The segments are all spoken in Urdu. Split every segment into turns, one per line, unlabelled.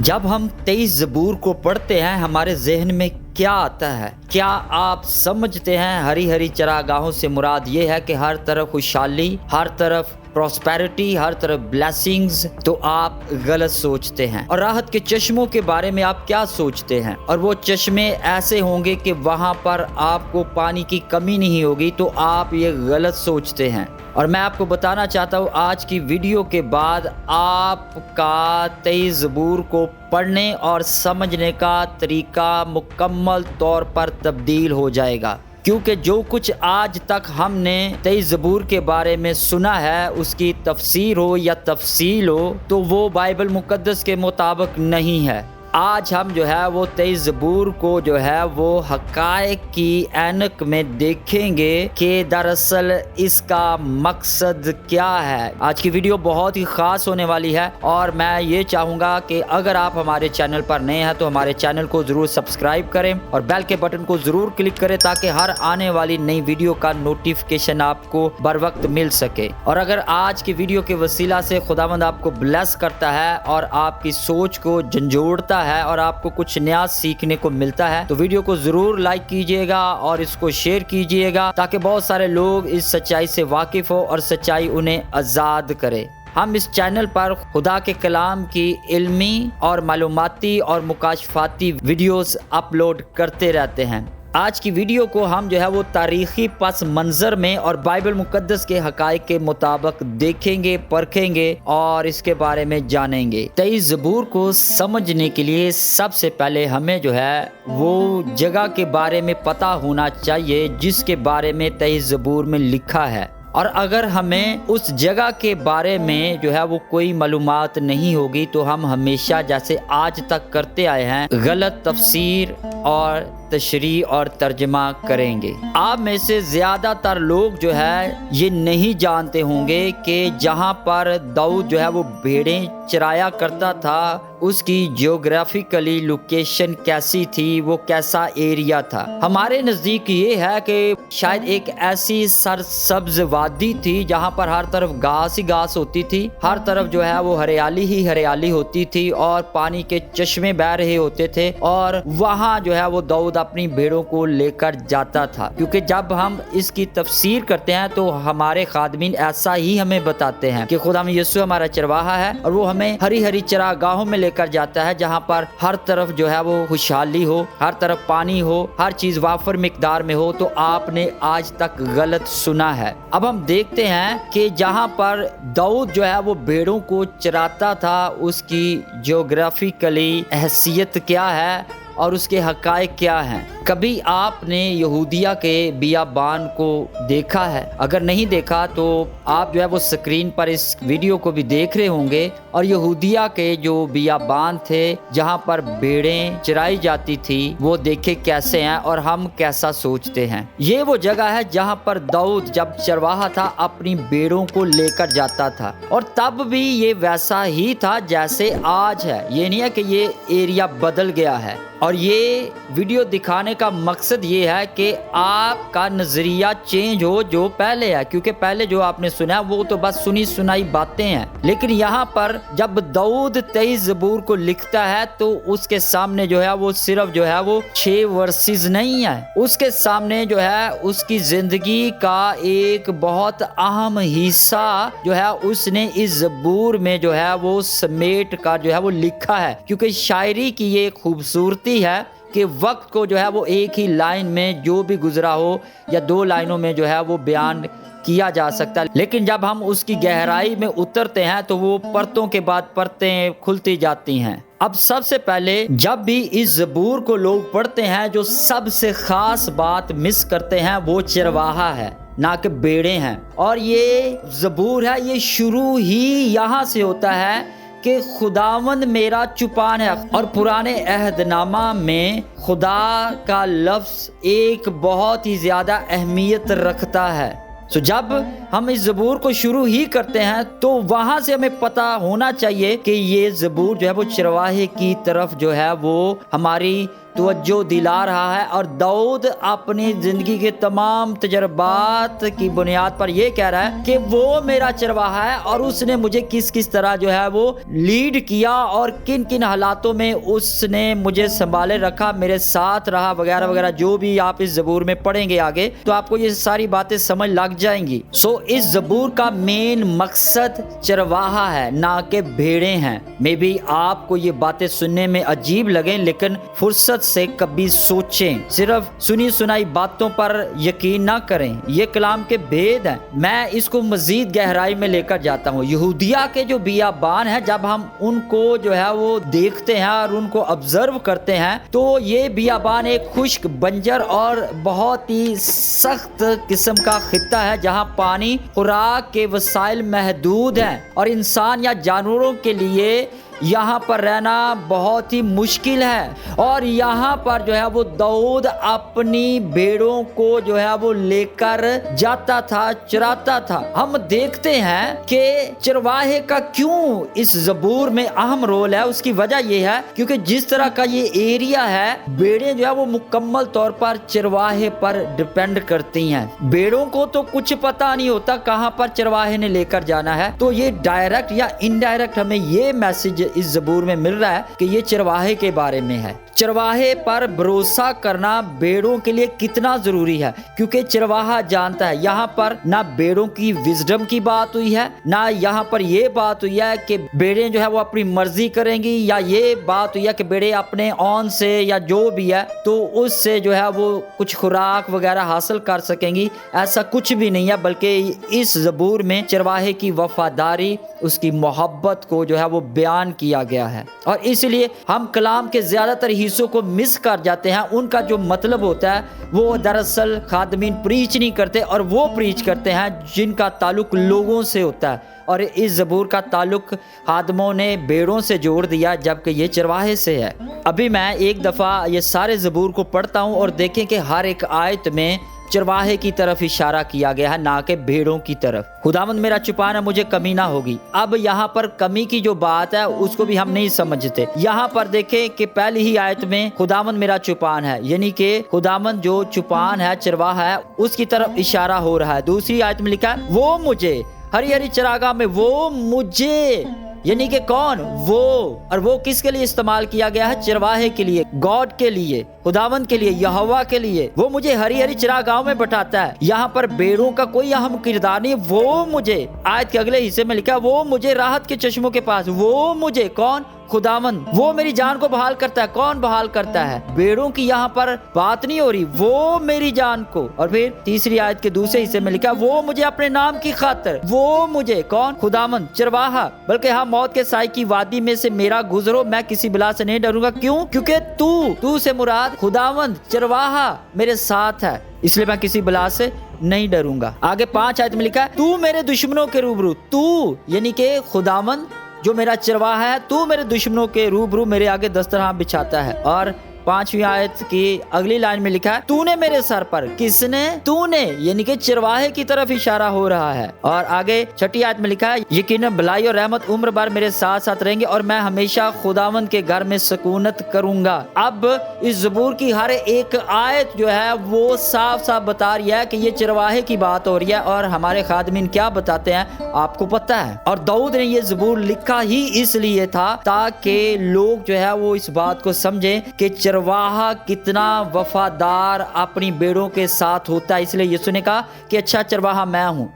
جب ہم تیئیس زبور کو پڑھتے ہیں، ہمارے ذہن میں کیا آتا ہے؟ کیا آپ سمجھتے ہیں؟ ہری ہری چراگاہوں سے مراد یہ ہے کہ ہر طرف خوشحالی، ہر طرف پراسپیرٹی ہر طرف بلیسنگز تو آپ غلط سوچتے ہیں۔ اور راحت کے چشموں کے بارے میں آپ کیا سوچتے ہیں؟ اور وہ چشمے ایسے ہوں گے کہ وہاں پر آپ کو پانی کی کمی نہیں ہوگی، تو آپ یہ غلط سوچتے ہیں۔ اور میں آپ کو بتانا چاہتا ہوں، آج کی ویڈیو کے بعد آپ کا تئی زبور کو پڑھنے اور سمجھنے کا طریقہ مکمل طور پر تبدیل ہو جائے گا۔ کیونکہ جو کچھ آج تک ہم نے تئی زبور کے بارے میں سنا ہے، اس کی تفسیر ہو یا تفصیل ہو، تو وہ بائبل مقدس کے مطابق نہیں ہے۔ آج ہم جو ہے وہ تیز زبور کو جو ہے وہ حقائق کی اینک میں دیکھیں گے کہ دراصل اس کا مقصد کیا ہے۔ آج کی ویڈیو بہت ہی خاص ہونے والی ہے اور میں یہ چاہوں گا کہ اگر آپ ہمارے چینل پر نئے ہیں تو ہمارے چینل کو ضرور سبسکرائب کریں اور بیل کے بٹن کو ضرور کلک کریں تاکہ ہر آنے والی نئی ویڈیو کا نوٹیفکیشن آپ کو بر وقت مل سکے۔ اور اگر آج کی ویڈیو کے وسیلہ سے خداوند آپ کو بلیس کرتا ہے اور آپ کی سوچ کو جھنجھوڑتا ہے اور آپ کو کچھ نیا سیکھنے کو ملتا ہے، تو ویڈیو کو ضرور لائک کیجیے گا اور اس کو شیئر کیجیے گا تاکہ بہت سارے لوگ اس سچائی سے واقف ہو اور سچائی انہیں آزاد کرے۔ ہم اس چینل پر خدا کے کلام کی علمی اور معلوماتی اور مکاشفاتی ویڈیوز اپلوڈ کرتے رہتے ہیں۔ آج کی ویڈیو کو ہم جو ہے وہ تاریخی پس منظر میں اور بائبل مقدس کے حقائق کے مطابق دیکھیں گے، پرکھیں گے اور اس کے بارے میں جانیں گے۔ تئی زبور کو سمجھنے کے لیے سب سے پہلے ہمیں جو ہے وہ جگہ کے بارے میں پتا ہونا چاہیے جس کے بارے میں تئی زبور میں لکھا ہے۔ اور اگر ہمیں اس جگہ کے بارے میں جو ہے وہ کوئی معلومات نہیں ہوگی تو ہم ہمیشہ جیسے آج تک کرتے آئے ہیں، غلط تفسیر اور تشریح اور ترجمہ کریں گے۔ آپ میں سے زیادہ تر لوگ جو ہے، یہ نہیں جانتے ہوں گے کہ جہاں پر دعوت جو ہے، وہ بھیڑیں چرایا کرتا تھا، اس کی جیوگرافیکلی لوکیشن کیسی تھی، وہ کیسا ایریا تھا۔ ہمارے نزدیک یہ ہے کہ شاید ایک ایسی سر سبز وادی تھی جہاں پر ہر طرف گھاس ہی گھاس ہوتی تھی، ہر طرف جو ہے، وہ ہریالی ہی ہریالی ہوتی تھی اور پانی کے چشمے بہ رہے ہوتے تھے اور وہاں جو ہے، وہ دعود اپنی بھیڑوں کو لے کر جاتا تھا۔ کیونکہ جب ہم اس کی تفسیر کرتے ہیں تو ہمارے خادمین ایسا ہی ہمیں بتاتے ہیں کہ خدا میں یسو ہمارا چرواہا ہے اور وہ ہمیں ہری ہری چراگاہوں میں لے کر جاتا ہے جہاں پر ہر طرف جو ہے وہ خوشحالی ہو، ہر طرف پانی ہو، ہر چیز وافر مقدار میں ہو۔ تو آپ نے آج تک غلط سنا ہے۔ اب ہم دیکھتے ہیں کہ جہاں پر دعود جو ہے وہ بیڑوں کو چراتا تھا، اس کی جیوگرافیکلی حیثیت کیا ہے؟ اور اس کے حقائق کیا ہیں؟ کبھی آپ نے یہودیہ کے بیابان کو دیکھا ہے؟ اگر نہیں دیکھا تو آپ جو ہے وہ سکرین پر اس ویڈیو کو بھی دیکھ رہے ہوں گے۔ اور یہودیہ کے جو بیابان تھے، جہاں پر بیڑیں چرائی جاتی تھی، وہ دیکھے کیسے ہیں اور ہم کیسا سوچتے ہیں۔ یہ وہ جگہ ہے جہاں پر دعوت جب چرواہا تھا، اپنی بیڑوں کو لے کر جاتا تھا۔ اور تب بھی یہ ویسا ہی تھا جیسے آج ہے۔ یہ نہیں ہے کہ یہ ایریا بدل گیا ہے۔ اور یہ ویڈیو دکھانے کا مقصد یہ ہے کہ آپ کا نظریہ چینج ہو جو پہلے ہے۔ کیونکہ پہلے جو آپ نے سنا وہ تو بس سنی سنائی باتیں ہیں۔ لیکن یہاں پر جب دعود تیئیس زبور کو لکھتا ہے تو اس کے سامنے جو ہے وہ صرف جو ہے وہ چھ ورسز نہیں ہے اس کے سامنے جو ہے اس کی زندگی کا ایک بہت اہم حصہ جو ہے اس نے اس زبور میں جو ہے وہ سمیٹ کا جو ہے وہ لکھا ہے۔ کیونکہ شاعری کی یہ خوبصورتی ہے کہ وقت کو جو ہے وہ ایک ہی لائن میں جو بھی گزرا ہو یا دو لائنوں میں جو ہے وہ بیان کیا جا سکتا ہے۔ لیکن جب ہم اس کی گہرائی میں اترتے ہیں تو وہ پرتوں کے بعد پرتیں کھلتی جاتی ہیں۔ اب سب سے پہلے جب بھی اس زبور کو لوگ پڑھتے ہیں، جو سب سے خاص بات مس کرتے ہیں، وہ چرواہا ہے، نہ کہ بیڑے ہیں۔ اور یہ زبور ہے، یہ شروع ہی یہاں سے ہوتا ہے کہ خداوند میرا چپان ہے۔ اور پرانے عہد نامہ میں خدا کا لفظ ایک بہت ہی زیادہ اہمیت رکھتا ہے۔ سو جب ہم اس زبور کو شروع ہی کرتے ہیں تو وہاں سے ہمیں پتا ہونا چاہیے کہ یہ زبور جو ہے وہ چرواہے کی طرف جو ہے وہ ہماری توجہ دلا رہا ہے اور دعود اپنی زندگی کے تمام تجربات کی بنیاد پر یہ کہہ رہا ہے کہ وہ میرا چرواہا ہے اور اس نے مجھے کس کس طرح جو ہے وہ لیڈ کیا اور کن کن حالاتوں میں اس نے مجھے سنبھالے رکھا میرے ساتھ رہا وغیرہ وغیرہ جو بھی آپ اس زبور میں پڑھیں گے آگے تو آپ کو یہ ساری باتیں سمجھ لگ جائیں گی۔ سو so, اس زبور کا مین مقصد چرواہا ہے نہ کہ بھیڑے ہیں۔ میں بھی آپ کو یہ باتیں سننے میں عجیب لگیں لیکن فرصت سے کبھی سوچیں۔ صرف سنی سنائی باتوں پر یقین نہ کریں۔ یہ کلام کے بھید ہیں۔ میں اس کو مزید گہرائی میں لے کر جاتا ہوں۔ یہودیہ کے جو بیابان ہیں، جب ہم ان کو جو ہے وہ دیکھتے ہیں اور ان کو آبزرو کرتے ہیں، تو یہ بیابان ایک خشک، بنجر اور بہت ہی سخت قسم کا خطہ ہے، جہاں پانی خوراک کے وسائل محدود ہیں۔ اور انسان یا جانوروں کے لیے یہاں پر رہنا بہت ہی مشکل ہے اور یہاں پر جو ہے وہ دعود اپنی بیڑوں کو جو ہے وہ لے کر جاتا تھا، چراتا تھا۔ ہم دیکھتے ہیں کہ چرواہے کا کیوں اس زبور میں اہم رول ہے؟ اس کی وجہ یہ ہے کیونکہ جس طرح کا یہ ایریا ہے بیڑے جو ہے وہ مکمل طور پر چرواہے پر ڈپینڈ کرتی ہیں۔ بیڑوں کو تو کچھ پتا نہیں ہوتا کہاں پر چرواہے نے لے کر جانا ہے۔ تو یہ ڈائریکٹ یا انڈائریکٹ ہمیں یہ میسج اس زبور میں مل رہا ہے کہ یہ چرواہے کے بارے میں ہے۔ چرواہے پر بھروسہ کرنا بیڑوں کے لیے کتنا ضروری ہے؟ کیونکہ چرواہا جانتا ہے، یہاں پر نہ بیڑوں کی وزڈم کی بات ہوئی ہے، نہ یہاں پر یہ بات ہوئی ہے کہ بیڑے جو ہے وہ اپنی مرضی کریں گی، یا یہ بات ہوئی ہے کہ بیڑے اپنے آن سے یا جو بھی ہے، تو اس سے جو ہے وہ کچھ خوراک وغیرہ حاصل کر سکیں گی۔ ایسا کچھ بھی نہیں ہے، بلکہ اس زبور میں چرواہے کی وفاداری، اس کی محبت کو جو ہے وہ بیان کیا گیا ہے۔ اور اس لیے ہم کلام کے زیادہ تر ہی چیزوں کو مس کر جاتے ہیں۔ ان کا جو مطلب ہوتا ہے، وہ دراصل خادمین پریچ نہیں کرتے اور وہ پریچ کرتے ہیں جن کا تعلق لوگوں سے ہوتا ہے۔ اور اس زبور کا تعلق خادموں نے بیڑوں سے جوڑ دیا، جبکہ یہ چرواہے سے ہے۔ ابھی میں ایک دفعہ یہ سارے زبور کو پڑھتا ہوں اور دیکھیں کہ ہر ایک آیت میں چرواہے کی طرف اشارہ کیا گیا ہے، نہ کہ بھیڑوں کی طرف۔ خداوند میرا چھپانا مجھے کمی نہ ہوگی۔ اب یہاں پر کمی کی جو بات ہے، اس کو بھی ہم نہیں سمجھتے۔ یہاں پر دیکھیں کہ پہلی ہی آیت میں خداوند میرا چپان ہے یعنی کہ خداوند جو چپان ہے، چرواہا ہے، اس کی طرف اشارہ ہو رہا ہے۔ دوسری آیت میں لکھا ہے، وہ مجھے، ہری ہری چراگاہ میں وہ مجھے۔ یعنی کہ کون؟ وہ۔ اور وہ کس کے لیے استعمال کیا گیا ہے؟ چرواہے کے لیے، گاڈ کے لیے۔ خداوند کے لیے یہوا کے لیے۔ وہ مجھے ہری ہری چرا گاؤں میں بٹاتا ہے۔ یہاں پر بیڑوں کا کوئی اہم کردار نہیں، وہ مجھے۔ آیت کے اگلے حصے میں لکھا وہ مجھے راحت کے چشموں کے پاس، وہ مجھے کون؟ خداون وہ میری جان کو بحال کرتا ہے، کون بحال کرتا ہے؟ بیڑوں کی یہاں پر بات نہیں ہو رہی، وہ میری جان کو۔ اور پھر تیسری آیت کے دوسرے حصے میں لکھا وہ مجھے اپنے نام کی خاطر، وہ مجھے کون؟ خداون چرواہا۔ بلکہ ہاں موت کے سائے کی وادی میں سے میرا گزرو، میں کسی بلا سے نہیں ڈروں گا۔ کیوں؟ کیونکہ تو تو سے مراد خداوند چرواہا میرے ساتھ ہے۔ اس لیے میں کسی بلا سے نہیں ڈروں گا۔ آگے پانچ آیت میں لکھا ہے، تو میرے دشمنوں کے روبرو، تو یعنی کہ خداوند جو میرا چرواہا ہے، تو میرے دشمنوں کے روبرو میرے آگے دسترہاں بچھاتا ہے۔ اور پانچویں آیت کی اگلی لائن میں لکھا ہے، تو نے میرے سر پر کس نے، تو نے یعنی کہ چرواہے کی طرف اشارہ ہو رہا ہے۔ اور آگے چھٹی آیت میں لکھا ہے، یقیناً بلائی اور رحمت عمر بار میرے ساتھ ساتھ رہیں گے اور میں ہمیشہ خداوند کے گھر میں سکونت کروں گا۔ اب اس زبور کی ہر ایک آیت جو ہے، وہ صاف صاف بتا رہی ہے کہ یہ چرواہے کی بات ہو رہی ہے۔ اور ہمارے خادمین کیا بتاتے ہیں، آپ کو پتہ ہے۔ اور دعود نے یہ زبور لکھا ہی اس لیے تھا تاکہ لوگ جو ہے، وہ اس بات کو سمجھیں کہ چر چرواہا کتنا وفادار اپنی بیڑوں کے ساتھ ہوتا ہے۔ اس لیے یسو نے کہا کہ اچھا, اچھا چرواہا میں ہوں۔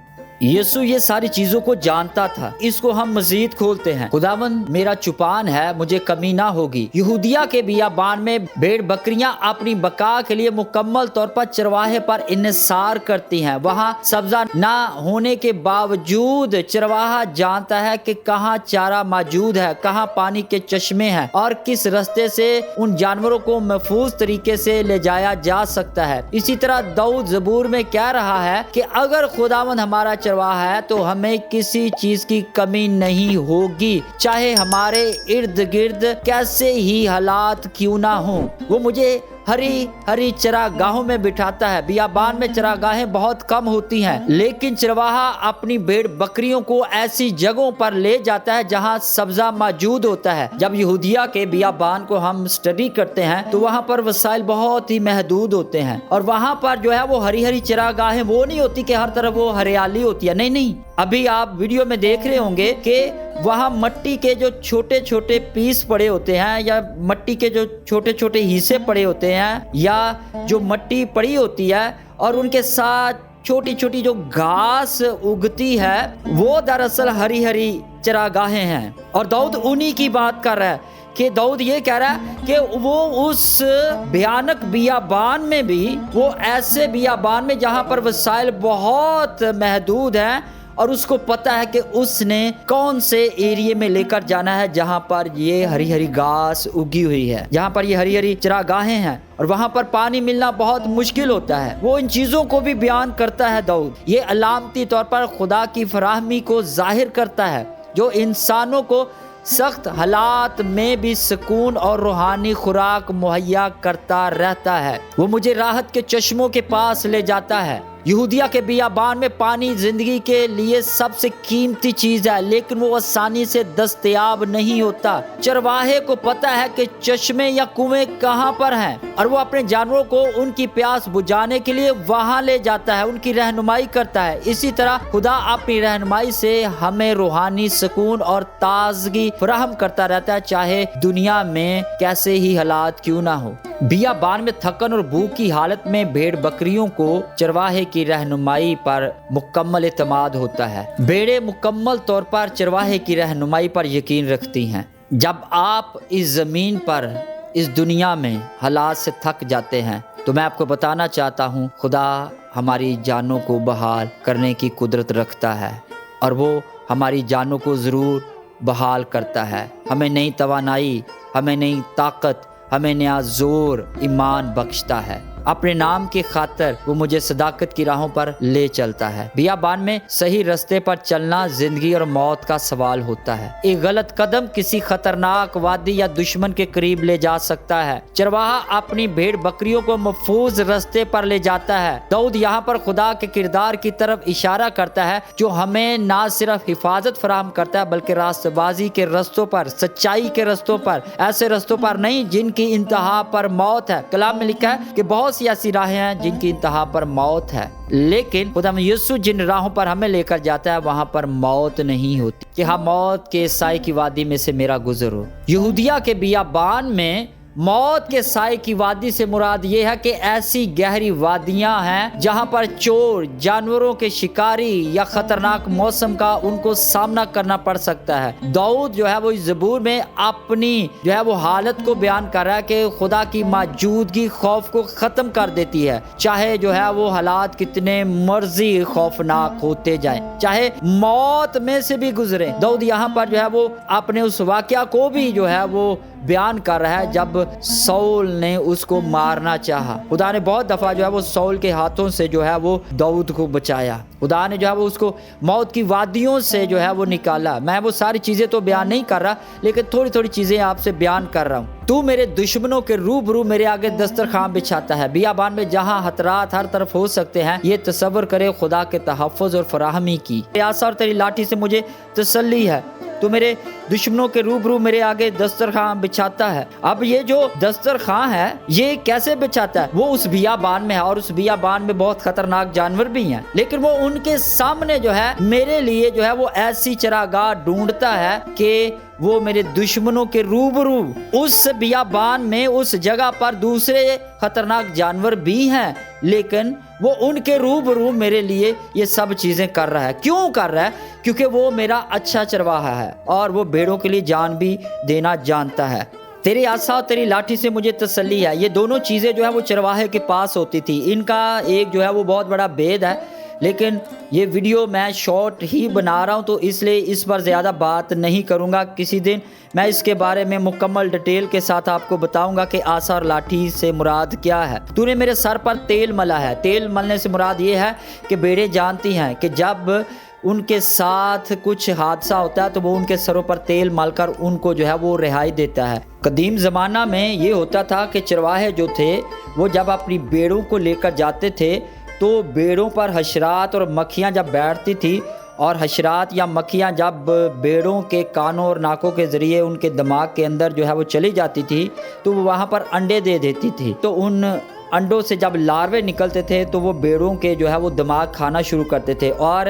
یسو یہ ساری چیزوں کو جانتا تھا۔ اس کو ہم مزید کھولتے ہیں۔ خداون میرا چپان ہے، مجھے کمی نہ ہوگی۔ یہودیہ کے بیابان میں بھیڑ بکریاں اپنی بقا کے لیے مکمل طور پر چرواہے پر انحصار کرتی ہیں۔ وہاں سبزہ نہ ہونے کے باوجود چرواہا جانتا ہے کہ کہاں چارہ موجود ہے، کہاں پانی کے چشمے ہیں اور کس رستے سے ان جانوروں کو محفوظ طریقے سے لے جایا جا سکتا ہے۔ اسی طرح دعود زبور میں کہہ رہا ہے کہ اگر خداون ہمارا چرواہ ہے تو ہمیں کسی چیز کی کمی نہیں ہوگی۔ چاہے ہمارے ارد گرد کیسے ہی حالات کیوں نہ ہوں۔ وہ مجھے ہری ہری چراگاہوں میں بٹھاتا ہے۔ بیابان میں چراگاہیں بہت کم ہوتی ہیں، لیکن چرواہا اپنی بھیڑ بکریوں کو ایسی جگہوں پر لے جاتا ہے جہاں سبزہ موجود ہوتا ہے۔ جب یہودیا کے بیابان کو ہم سٹڈی کرتے ہیں تو وہاں پر وسائل بہت ہی محدود ہوتے ہیں اور وہاں پر جو ہے وہ ہری ہری چراگاہیں وہ نہیں ہوتی کہ ہر طرف وہ ہریالی ہوتی ہے۔ نہیں نہیں، ابھی آپ ویڈیو میں دیکھ رہے ہوں گے کہ وہاں مٹی کے جو چھوٹے چھوٹے پیس پڑے ہوتے ہیں یا مٹی کے جو چھوٹے چھوٹے حصے پڑے ہوتے ہیں یا جو مٹی پڑی ہوتی ہے اور ان کے ساتھ چھوٹی چھوٹی جو گھاس اگتی ہے، وہ دراصل ہری ہری چراگاہیں ہیں۔ اور دعود انہی کی بات کر رہا ہے کہ دعود یہ کہہ رہا ہے کہ وہ اس بھیانک بیابان میں بھی، وہ ایسے بیابان میں جہاں پر وسائل بہت محدود ہیں اور اس کو پتا ہے کہ اس نے کون سے ایریے میں لے کر جانا ہے جہاں پر یہ ہری ہری گاس اگی ہوئی ہے۔ جہاں پر یہ ہری ہری چراگاہیں ہیں اور وہاں پر پانی ملنا بہت مشکل ہوتا ہے۔ وہ ان چیزوں کو بھی بیان کرتا ہے دعود یہ علامتی طور پر خدا کی فراہمی کو ظاہر کرتا ہے، جو انسانوں کو سخت حالات میں بھی سکون اور روحانی خوراک مہیا کرتا رہتا ہے۔ وہ مجھے راحت کے چشموں کے پاس لے جاتا ہے۔ یہودیہ کے بیابان میں پانی زندگی کے لیے سب سے قیمتی چیز ہے، لیکن وہ آسانی سے دستیاب نہیں ہوتا۔ چرواہے کو پتا ہے کہ چشمے یا کنویں کہاں پر ہیں، اور وہ اپنے جانوروں کو ان کی پیاس بجانے کے لیے وہاں لے جاتا ہے، ان کی رہنمائی کرتا ہے۔ اسی طرح خدا اپنی رہنمائی سے ہمیں روحانی سکون اور تازگی فراہم کرتا رہتا ہے، چاہے دنیا میں کیسے ہی حالات کیوں نہ ہو بیا بان میں تھکن اور بھوک کی حالت میں بھیڑ بکریوں کو چرواہے کی رہنمائی پر مکمل اعتماد ہوتا ہے۔ بیڑے مکمل طور پر چرواہے کی رہنمائی پر یقین رکھتی ہیں۔ جب آپ اس زمین پر، اس دنیا میں حالات سے تھک جاتے ہیں، تو میں آپ کو بتانا چاہتا ہوں، خدا ہماری جانوں کو بحال کرنے کی قدرت رکھتا ہے اور وہ ہماری جانوں کو ضرور بحال کرتا ہے۔ ہمیں نئی توانائی، ہمیں نئی طاقت، ہمیں نیا زور، ایمان بخشتا ہے۔ اپنے نام کی خاطر وہ مجھے صداقت کی راہوں پر لے چلتا ہے۔ بیابان میں صحیح رستے پر چلنا زندگی اور موت کا سوال ہوتا ہے۔ ایک غلط قدم کسی خطرناک وادی یا دشمن کے قریب لے جا سکتا ہے۔ چرواہا اپنی بھیڑ بکریوں کو محفوظ رستے پر لے جاتا ہے۔ دعود یہاں پر خدا کے کردار کی طرف اشارہ کرتا ہے، جو ہمیں نہ صرف حفاظت فراہم کرتا ہے، بلکہ راست بازی کے رستوں پر، سچائی کے رستوں پر، ایسے رستوں پر نہیں جن کی انتہا پر موت ہے۔ کلام میں لکھا ہے کہ بہت سی ایسی راہیں ہیں جن کی انتہا پر موت ہے۔ لیکن خدا یسو جن راہوں پر ہمیں لے کر جاتا ہے، وہاں پر موت نہیں ہوتی۔ کہ ہاں موت کے سائے کی وادی میں سے میرا گزر ہو یہودیہ کے بیابان میں موت کے سائے کی وادی سے مراد یہ ہے کہ ایسی گہری وادیاں ہیں جہاں پر چور، جانوروں کے شکاری یا خطرناک موسم کا ان کو سامنا کرنا پڑ سکتا ہے۔ دعود جو ہے وہ زبور میں اپنی جو ہے وہ حالت کو بیان کر رہا ہے کہ خدا کی موجودگی خوف کو ختم کر دیتی ہے۔ چاہے جو ہے وہ حالات کتنے مرضی خوفناک ہوتے جائیں، چاہے موت میں سے بھی گزرے دعود یہاں پر جو ہے وہ اپنے اس واقعہ کو بھی جو ہے وہ بیان کر رہا ہے۔ جب سول نے اس کو مارنا چاہا۔ خدا نے بہت دفعہ جو ہے وہ سول کے ہاتھوں سے جو ہے وہ دعود کو بچایا۔ خدا نے جو ہے وہ اس کو موت کی وادیوں سے جو ہے وہ نکالا۔ میں وہ ساری چیزیں تو بیان نہیں کر رہا، لیکن تھوڑی تھوڑی چیزیں آپ سے بیان کر رہا ہوں۔ تو میرے دشمنوں کے روبرو میرے آگے دسترخوان بچھاتا ہے۔ بیابان میں جہاں خطرات ہر طرف ہو سکتے ہیں، یہ تصور کرے خدا کے تحفظ اور فراہمی کی۔ اور تیری لاٹھی سے مجھے تسلی ہے۔ تو میرے دشمنوں کے روبرو میرے آگے دسترخوان بچھاتا ہے۔ اب یہ جو دسترخوان ہے، یہ کیسے بچھاتا ہے؟ وہ اس بیابان میں ہے اور اس بیابان میں بہت خطرناک جانور بھی ہیں۔ لیکن وہ ان کے سامنے جو ہے، میرے لیے جو ہے، وہ ایسی چراگاہ ڈھونڈتا ہے کہ وہ میرے دشمنوں کے روبرو اس بیابان میں، اس جگہ پر دوسرے خطرناک جانور بھی ہیں۔ لیکن وہ ان کے روبرو میرے لیے یہ سب چیزیں کر رہا ہے۔ کیوں کر رہا ہے؟ کیونکہ وہ میرا اچھا چرواہا ہے اور وہ بیڑوں کے لیے جان بھی دینا جانتا ہے۔ تیری آسا اور تیری لاٹھی سے مجھے تسلی ہے۔ یہ دونوں چیزیں جو ہے وہ چرواہے کے پاس ہوتی تھی۔ ان کا ایک جو ہے وہ بہت بڑا بید ہے۔ لیکن یہ ویڈیو میں شارٹ ہی بنا رہا ہوں تو اس لیے اس پر زیادہ بات نہیں کروں گا کسی دن۔ میں اس کے بارے میں مکمل ڈیٹیل کے ساتھ آپ کو بتاؤں گا کہ آسا اور لاٹھی سے مراد کیا ہے۔ تو نے میرے سر پر تیل ملا ہے۔ تیل ملنے سے مراد یہ ہے کہ بیڑے جانتی ہیں کہ جب ان کے ساتھ کچھ حادثہ ہوتا ہے تو وہ ان کے سروں پر تیل مال کر ان کو جو ہے وہ رہائی دیتا ہے۔ قدیم زمانہ میں یہ ہوتا تھا کہ چرواہے جو تھے وہ جب اپنی بیڑوں کو لے کر جاتے تھے تو بیڑوں پر حشرات اور مکھیاں جب بیٹھتی تھی اور حشرات یا مکھیاں جب بیڑوں کے کانوں اور ناکوں کے ذریعے ان کے دماغ کے اندر جو ہے وہ چلی جاتی تھی تو وہ وہاں پر انڈے دے دیتی تھی تو ان انڈوں سے جب لاروے نکلتے تھے تو وہ بیڑوں کے جو ہے وہ دماغ کھانا شروع کرتے تھے اور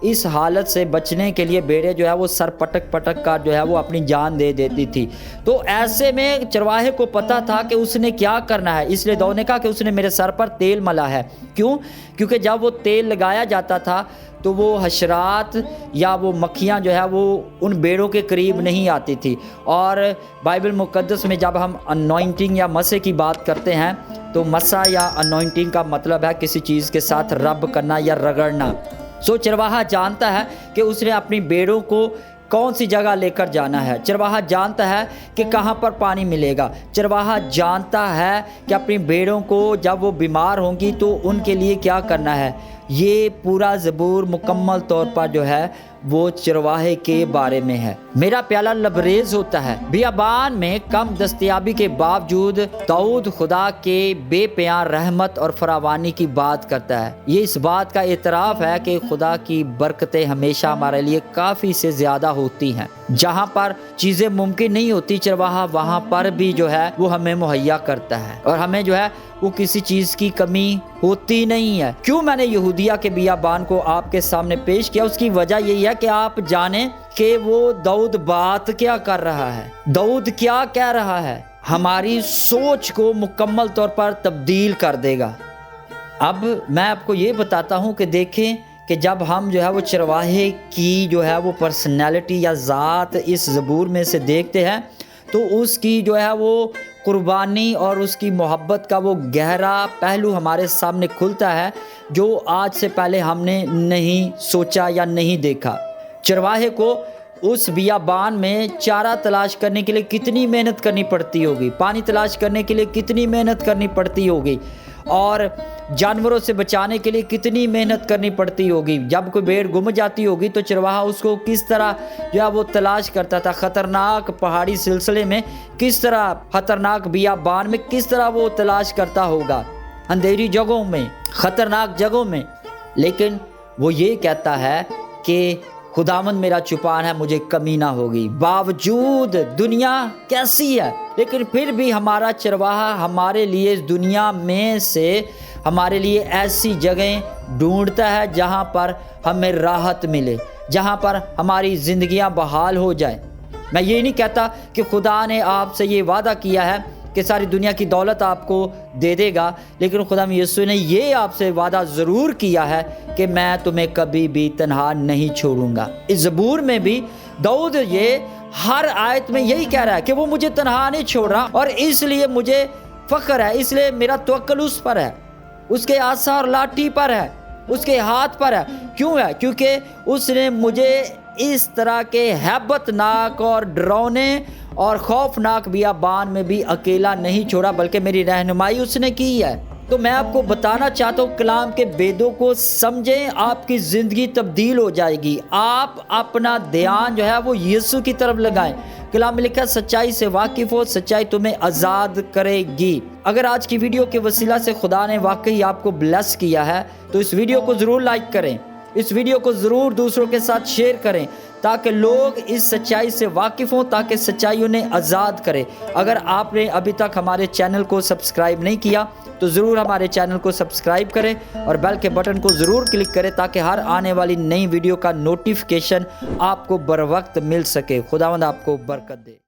اس حالت سے بچنے کے لیے بیڑے جو ہے وہ سر پٹک پٹک کر جو ہے وہ اپنی جان دے دیتی تھی۔ تو ایسے میں چرواہے کو پتہ تھا کہ اس نے کیا کرنا ہے۔ اس لیے دو نے کہا کہ اس نے میرے سر پر تیل ملا ہے۔ کیوں؟ کیونکہ جب وہ تیل لگایا جاتا تھا تو وہ حشرات یا وہ مکھیاں جو ہے وہ ان بیڑوں کے قریب نہیں آتی تھی۔ اور بائبل مقدس میں جب ہم انوائنٹنگ یا مسے کی بات کرتے ہیں تو مسا یا انوائنٹنگ کا مطلب ہے کسی چیز کے ساتھ رب کرنا یا رگڑنا۔ سو چرواہا جانتا ہے کہ اس نے اپنی بیڑوں کو کون سی جگہ لے کر جانا ہے۔ چرواہا جانتا ہے کہ کہاں پر پانی ملے گا۔ چرواہا جانتا ہے کہ اپنی بیڑوں کو جب وہ بیمار ہوں گی تو ان کے لیے کیا کرنا ہے۔ یہ پورا زبور مکمل طور پر جو ہے وہ چرواہے کے بارے میں ہے۔ میرا پیالہ لبریز ہوتا ہے۔ بیابان میں کم دستیابی کے باوجود دعود خدا کے بے پیار رحمت اور فراوانی کی بات کرتا ہے۔ یہ اس بات کا اعتراف ہے کہ خدا کی برکتیں ہمیشہ ہمارے لیے کافی سے زیادہ ہوتی ہیں۔ جہاں پر چیزیں ممکن نہیں ہوتی چرواہا، وہاں پر بھی جو ہے وہ ہمیں مہیا کرتا ہے۔ اور ہمیں جو ہے وہ کسی چیز کی کمی ہوتی نہیں ہے۔ کیوں میں نے یہودیہ کے بیابان کو آپ کے سامنے پیش کیا؟ اس کی وجہ یہی ہے کہ آپ جانیں کہ وہ دعود بات کیا کر رہا ہے۔ دعود کیا کہہ رہا ہے؟ ہماری سوچ کو مکمل طور پر تبدیل کر دے گا۔ اب میں آپ کو یہ بتاتا ہوں کہ دیکھیں کہ جب ہم جو ہے وہ چرواہے کی جو ہے وہ پرسنالٹی یا ذات اس زبور میں سے دیکھتے ہیں، تو اس کی جو ہے وہ قربانی اور اس کی محبت کا وہ گہرا پہلو ہمارے سامنے کھلتا ہے، جو آج سے پہلے ہم نے نہیں سوچا یا نہیں دیکھا۔ چرواہے کو اس بیابان میں چارہ تلاش کرنے کے لیے کتنی محنت کرنی پڑتی ہوگی؟ پانی تلاش کرنے کے لیے کتنی محنت کرنی پڑتی ہوگی؟ اور جانوروں سے بچانے کے لیے کتنی محنت کرنی پڑتی ہوگی؟ جب کوئی بیڑ گم جاتی ہوگی تو چرواہا اس کو کس طرح جو ہے وہ تلاش کرتا تھا؟ خطرناک پہاڑی سلسلے میں کس طرح خطرناک بیابان میں کس طرح وہ تلاش کرتا ہوگا؟ اندھیری جگہوں میں، خطرناک جگہوں میں۔ لیکن وہ یہ کہتا ہے کہ خداون میرا چپان ہے، مجھے کمی نہ ہوگی۔ باوجود دنیا کیسی ہے، لیکن پھر بھی ہمارا چرواہا ہمارے لیے اس دنیا میں سے ہمارے لیے ایسی جگہیں ڈھونڈتا ہے جہاں پر ہمیں راحت ملے، جہاں پر ہماری زندگیاں بحال ہو جائیں۔ میں یہ نہیں کہتا کہ خدا نے آپ سے یہ وعدہ کیا ہے کہ ساری دنیا کی دولت آپ کو دے دے گا۔ لیکن خدا یسو نے یہ آپ سے وعدہ ضرور کیا ہے کہ میں تمہیں کبھی بھی تنہا نہیں چھوڑوں گا۔ اس زبور میں بھی دعود یہ ہر آیت میں یہی کہہ رہا ہے کہ وہ مجھے تنہا نہیں چھوڑ رہا اور اس لیے مجھے فخر ہے، اس لیے میرا توکل اس پر ہے۔ اس کے آسا اور لاٹھی پر ہے، اس کے ہاتھ پر ہے۔ کیوں ہے؟ کیونکہ اس نے مجھے اس طرح کے حیبت ناک اور ڈرونے اور خوفناک بیابان میں بھی اکیلا نہیں چھوڑا، بلکہ میری رہنمائی اس نے کی ہے۔ تو میں آپ کو بتانا چاہتا ہوں، کلام کے بیدوں کو سمجھیں، آپ کی زندگی تبدیل ہو جائے گی۔ آپ اپنا دھیان جو ہے وہ یسو کی طرف لگائیں۔ کلام میں لکھا سچائی سے واقف ہو، سچائی تمہیں آزاد کرے گی۔ اگر آج کی ویڈیو کے وسیلہ سے خدا نے واقعی آپ کو بلیس کیا ہے، تو اس ویڈیو کو ضرور لائک کریں۔ اس ویڈیو کو ضرور دوسروں کے ساتھ شیئر کریں۔ تاکہ لوگ اس سچائی سے واقف ہوں، تاکہ سچائی انہیں آزاد کرے۔ اگر آپ نے ابھی تک ہمارے چینل کو سبسکرائب نہیں کیا، تو ضرور ہمارے چینل کو سبسکرائب کریں اور بیل کے بٹن کو ضرور کلک کریں تاکہ ہر آنے والی نئی ویڈیو کا نوٹیفکیشن آپ کو بر وقت مل سکے۔ خداوند آپ کو برکت دے۔